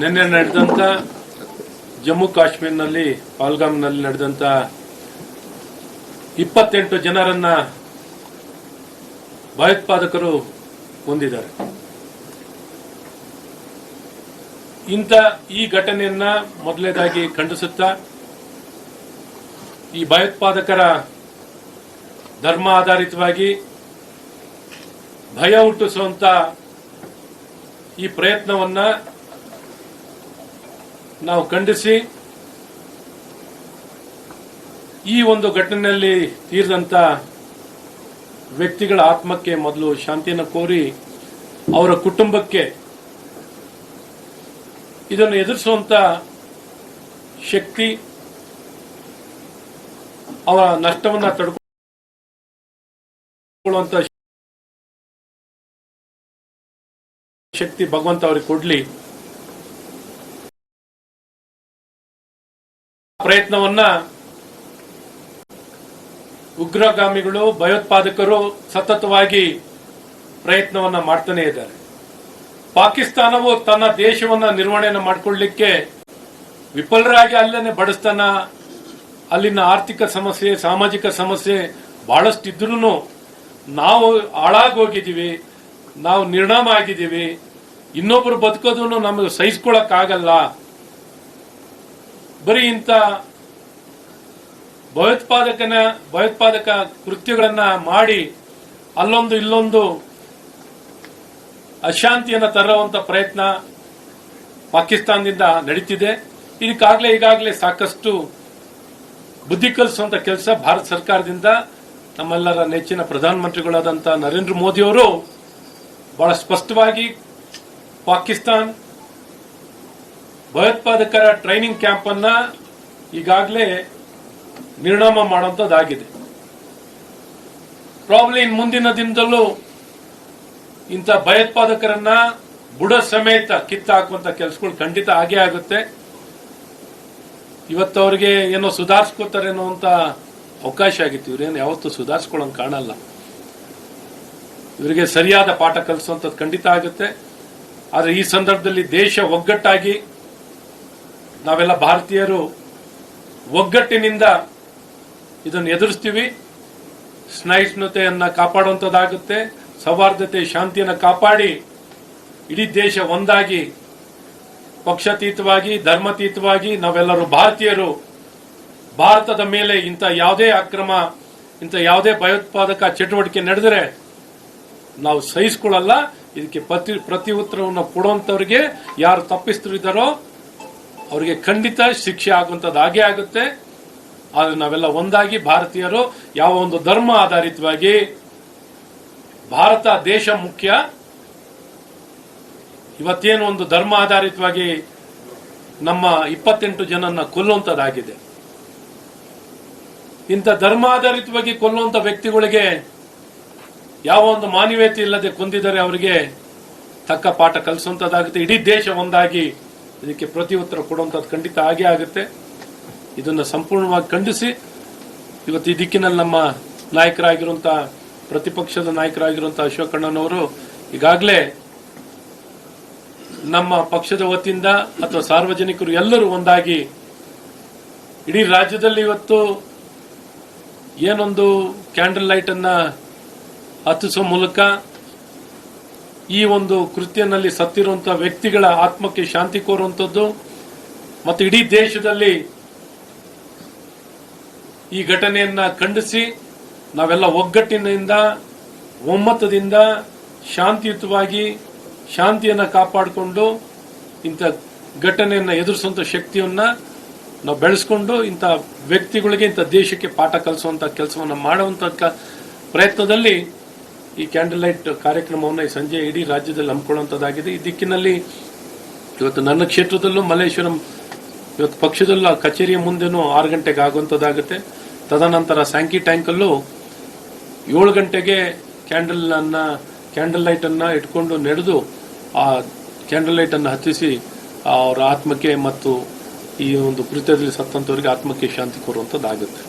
ನಿನ್ನೆ ನಡೆದಂತ ಜಮ್ಮು ಕಾಶ್ಮೀರ್ನಲ್ಲಿ ಪಾಲ್ಗಾಮ್ನಲ್ಲಿ ನಡೆದಂತ ಇಪ್ಪತ್ತೆಂಟು ಜನರನ್ನ ಭಯೋತ್ಪಾದಕರು ಹೊಂದಿದ್ದಾರೆ. ಇಂಥ ಈ ಘಟನೆಯನ್ನ ಮೊದಲನೇದಾಗಿ ಖಂಡಿಸುತ್ತಾ, ಈ ಭಯೋತ್ಪಾದಕರ ಧರ್ಮ ಆಧಾರಿತವಾಗಿ ಭಯ ಹುಟ್ಟಿಸುವಂತ ಈ ಪ್ರಯತ್ನವನ್ನ ನಾವು ಖಂಡಿಸಿ ಈ ಒಂದು ಘಟನೆಯಲ್ಲಿ ತೀರಿದಂತ ವ್ಯಕ್ತಿಗಳ ಆತ್ಮಕ್ಕೆ ಮೊದಲು ಶಾಂತಿಯನ್ನು ಕೋರಿ ಅವರ ಕುಟುಂಬಕ್ಕೆ ಇದನ್ನು ಎದುರಿಸುವಂತ ಶಕ್ತಿ ಅವರ ನಷ್ಟವನ್ನ ತಡ್ಕೊಳ್ಳುವಂತ ಶಕ್ತಿ ಭಗವಂತ ಅವರಿಗೆ ಕೊಡ್ಲಿ. ಪ್ರಯತ್ನವನ್ನ ಉಗ್ರಗಾಮಿಗಳು, ಭಯೋತ್ಪಾದಕರು ಸತತವಾಗಿ ಪ್ರಯತ್ನವನ್ನ ಮಾಡ್ತಾನೆ ಇದ್ದಾರೆ. ಪಾಕಿಸ್ತಾನವು ತನ್ನ ದೇಶವನ್ನ ನಿರ್ವಹಣೆಯನ್ನು ಮಾಡಿಕೊಳ್ಳಲಿಕ್ಕೆ ವಿಫಲರಾಗಿ ಅಲ್ಲೇ ಬಡಸ್ತನ ಅಲ್ಲಿನ ಆರ್ಥಿಕ ಸಮಸ್ಯೆ, ಸಾಮಾಜಿಕ ಸಮಸ್ಯೆ ಬಹಳಷ್ಟಿದ್ರೂ ನಾವು ಹಾಳಾಗೋಗಿದ್ದೀವಿ, ನಾವು ನಿರ್ಣಾಮ ಆಗಿದ್ದೀವಿ, ಇನ್ನೊಬ್ರು ಬದುಕೋದನ್ನು ನಮಗೆ ಸಹಿಸ್ಕೊಳಕ್ ಆಗಲ್ಲ ಬರೀ ಇಂಥ ಭಯೋತ್ಪಾದಕನ, ಭಯೋತ್ಪಾದಕ ಕೃತ್ಯಗಳನ್ನ ಮಾಡಿ ಅಲ್ಲೊಂದು ಇಲ್ಲೊಂದು ಅಶಾಂತಿಯನ್ನು ತರುವಂತ ಪ್ರಯತ್ನ ಪಾಕಿಸ್ತಾನದಿಂದ ನಡೀತಿದೆ. ಇದಕ್ಕಾಗಲೇ ಈಗಾಗಲೇ ಸಾಕಷ್ಟು ಬುದ್ಧಿ ಕಲಿಸುವಂಥ ಕೆಲಸ ಭಾರತ ಸರ್ಕಾರದಿಂದ. ನಮ್ಮೆಲ್ಲರ ನೆಚ್ಚಿನ ಪ್ರಧಾನಮಂತ್ರಿಗಳಾದಂಥ ನರೇಂದ್ರ ಮೋದಿಯವರು ಬಹಳ ಸ್ಪಷ್ಟವಾಗಿ ಪಾಕಿಸ್ತಾನ್ ಭಯೋತ್ಪಾದಕರ ಟ್ರೈನಿಂಗ್ ಕ್ಯಾಂಪ್ ಅನ್ನ ಈಗಾಗಲೇ ನಿರ್ಣಾಮ ಮಾಡುವಂಥದ್ದಾಗಿದೆ. ಪ್ರಾಬ್ಲಿ ಇನ್ ಮುಂದಿನ ದಿನದಲ್ಲೂ ಇಂಥ ಭಯೋತ್ಪಾದಕರನ್ನ ಬುಡ ಸಮೇತ ಕಿತ್ತಾಕುವಂಥ ಕೆಲಸಗಳು ಖಂಡಿತ ಆಗೇ ಆಗುತ್ತೆ. ಇವತ್ತು ಅವರಿಗೆ ಏನೋ ಸುಧಾರಿಸ್ಕೋತಾರೆ ಅನ್ನೋ ಅಂತ ಅವಕಾಶ ಆಗಿತ್ತು. ಇವ್ರೇನು ಯಾವತ್ತೂ ಸುಧಾರಿಸ್ಕೊಳ್ಳೋಂಗೆ ಕಾಣಲ್ಲ. ಇವರಿಗೆ ಸರಿಯಾದ ಪಾಠ ಕಲಿಸುವಂಥದ್ದು ಖಂಡಿತ ಆಗುತ್ತೆ. ಆದರೆ ಈ ಸಂದರ್ಭದಲ್ಲಿ ದೇಶ ಒಗ್ಗಟ್ಟಾಗಿ ನಾವೆಲ್ಲ ಭಾರತೀಯರು ಒಗ್ಗಟ್ಟಿನಿಂದ ಇದನ್ನು ಎದುರಿಸ್ತೀವಿ. ಸ್ನಹಿಷ್ಣುತೆಯನ್ನು ಕಾಪಾಡುವಂಥದ್ದಾಗುತ್ತೆ ಸೌಹಾರ್ದತೆ, ಶಾಂತಿಯನ್ನು ಕಾಪಾಡಿ ಇಡೀ ದೇಶ ಒಂದಾಗಿ, ಪಕ್ಷಾತೀತವಾಗಿ, ಧರ್ಮತೀತವಾಗಿ ನಾವೆಲ್ಲರೂ ಭಾರತೀಯರು. ಭಾರತದ ಮೇಲೆ ಇಂಥ ಯಾವುದೇ ಅಕ್ರಮ, ಇಂಥ ಯಾವುದೇ ಭಯೋತ್ಪಾದಕ ಚಟುವಟಿಕೆ ನಡೆದರೆ ನಾವು ಸಹಿಸಿಕೊಳ್ಳಲ್ಲ. ಇದಕ್ಕೆ ಪ್ರತಿ ಪ್ರತಿ ಉತ್ತರವನ್ನು ಕೊಡುವಂಥವ್ರಿಗೆ ಯಾರು ತಪ್ಪಿಸ್ತಿದ್ದಾರೋ ಅವರಿಗೆ ಖಂಡಿತ ಶಿಕ್ಷೆ ಆಗುವಂಥದ್ದು ಹಾಗೆ ಆಗುತ್ತೆ. ಆದ್ರೆ ನಾವೆಲ್ಲ ಒಂದಾಗಿ ಭಾರತೀಯರು, ಯಾವ ಒಂದು ಧರ್ಮ ಆಧಾರಿತವಾಗಿ ಭಾರತ ದೇಶ ಮುಖ್ಯ. ಇವತ್ತೇನು ಒಂದು ಧರ್ಮ ಆಧಾರಿತವಾಗಿ ನಮ್ಮ ಇಪ್ಪತ್ತೆಂಟು ಜನನ್ನ ಕೊಲ್ಲುವಂತದ್ದಾಗಿದೆ. ಇಂಥ ಧರ್ಮ ಆಧಾರಿತವಾಗಿ ಕೊಲ್ಲುವಂತ ವ್ಯಕ್ತಿಗಳಿಗೆ ಯಾವ ಒಂದು ಮಾನವೀಯತೆ ಇಲ್ಲದೆ ಕೊಂದಿದರೆ ಅವರಿಗೆ ತಕ್ಕ ಪಾಠ ಕಲಿಸುವಂತದ್ದಾಗುತ್ತೆ. ಇಡೀ ದೇಶ ಒಂದಾಗಿ ಇದಕ್ಕೆ ಪ್ರತಿ ಉತ್ತರ ಕೊಡುವಂಥದ್ದು ಖಂಡಿತ ಆಗೇ ಆಗುತ್ತೆ. ಇದನ್ನ ಸಂಪೂರ್ಣವಾಗಿ ಖಂಡಿಸಿ, ಇವತ್ತು ಈ ದಿಕ್ಕಿನಲ್ಲಿ ನಮ್ಮ ನಾಯಕರಾಗಿರುವಂತ, ಪ್ರತಿಪಕ್ಷದ ನಾಯಕರಾಗಿರುವಂತ ಅಶೋಕ್ ಕಣ್ಣನವರು ಈಗಾಗಲೇ ನಮ್ಮ ಪಕ್ಷದ ವತಿಯಿಂದ ಅಥವಾ ಸಾರ್ವಜನಿಕರು ಎಲ್ಲರೂ ಒಂದಾಗಿ, ಇಡೀ ರಾಜ್ಯದಲ್ಲಿ ಇವತ್ತು ಏನೊಂದು ಕ್ಯಾಂಡಲ್ ಲೈಟ್ ಅನ್ನ ಹತ್ತಿಸುವ ಮೂಲಕ ಈ ಒಂದು ಕೃತ್ಯನಲ್ಲಿ ಸತ್ತಿರುವಂತಹ ವ್ಯಕ್ತಿಗಳ ಆತ್ಮಕ್ಕೆ ಶಾಂತಿ ಕೋರುವಂಥದ್ದು. ಮತ್ತು ಇಡೀ ದೇಶದಲ್ಲಿ ಈ ಘಟನೆಯನ್ನ ಖಂಡಿಸಿ ನಾವೆಲ್ಲ ಒಗ್ಗಟ್ಟಿನಿಂದ, ಒಮ್ಮತದಿಂದ ಶಾಂತಿಯುತವಾಗಿ ಶಾಂತಿಯನ್ನ ಕಾಪಾಡಿಕೊಂಡು ಇಂಥ ಘಟನೆಯನ್ನ ಎದುರಿಸುವಂತ ಶಕ್ತಿಯನ್ನ ನಾವು ಬೆಳೆಸ್ಕೊಂಡು ಇಂಥ ವ್ಯಕ್ತಿಗಳಿಗೆ ಇಂಥ ದೇಶಕ್ಕೆ ಪಾಠ ಕಲಿಸುವಂತ ಕೆಲಸವನ್ನ ಮಾಡುವಂತ ಪ್ರಯತ್ನದಲ್ಲಿ ಈ ಕ್ಯಾಂಡಲ್ ಲೈಟ್ ಕಾರ್ಯಕ್ರಮವನ್ನು ಈ ಸಂಜೆ ಇಡೀ ರಾಜ್ಯದಲ್ಲಿ ಹಮ್ಮಿಕೊಳ್ಳುವಂಥದ್ದಾಗಿದೆ ಈ ದಿಕ್ಕಿನಲ್ಲಿ ಇವತ್ತು ನನ್ನ ಕ್ಷೇತ್ರದಲ್ಲೂ, ಮಲ್ಲೇಶ್ವರಂ ಇವತ್ತು ಪಕ್ಷದಲ್ಲೂ ಕಚೇರಿಯ ಮುಂದೆನೂ ಆರು ಗಂಟೆಗೆ ಆಗುವಂಥದ್ದಾಗುತ್ತೆ ತದನಂತರ ಸ್ಯಾಂಕಿ ಟ್ಯಾಂಕಲ್ಲೂ ಏಳು ಗಂಟೆಗೆ ಕ್ಯಾಂಡಲ್ ಅನ್ನ ಕ್ಯಾಂಡಲ್ ಲೈಟ್ ಅನ್ನ ಇಟ್ಕೊಂಡು ನಡೆದು, ಆ ಕ್ಯಾಂಡಲ್ ಲೈಟ್ ಅನ್ನು ಹತ್ತಿಸಿ, ಅವರ ಆತ್ಮಕ್ಕೆ ಮತ್ತು ಈ ಒಂದು ಕೃತ್ಯದಲ್ಲಿ ಸತ್ತಂತವರಿಗೆ ಆತ್ಮಕ್ಕೆ ಶಾಂತಿ ಕೊಡುವಂಥದ್ದಾಗುತ್ತೆ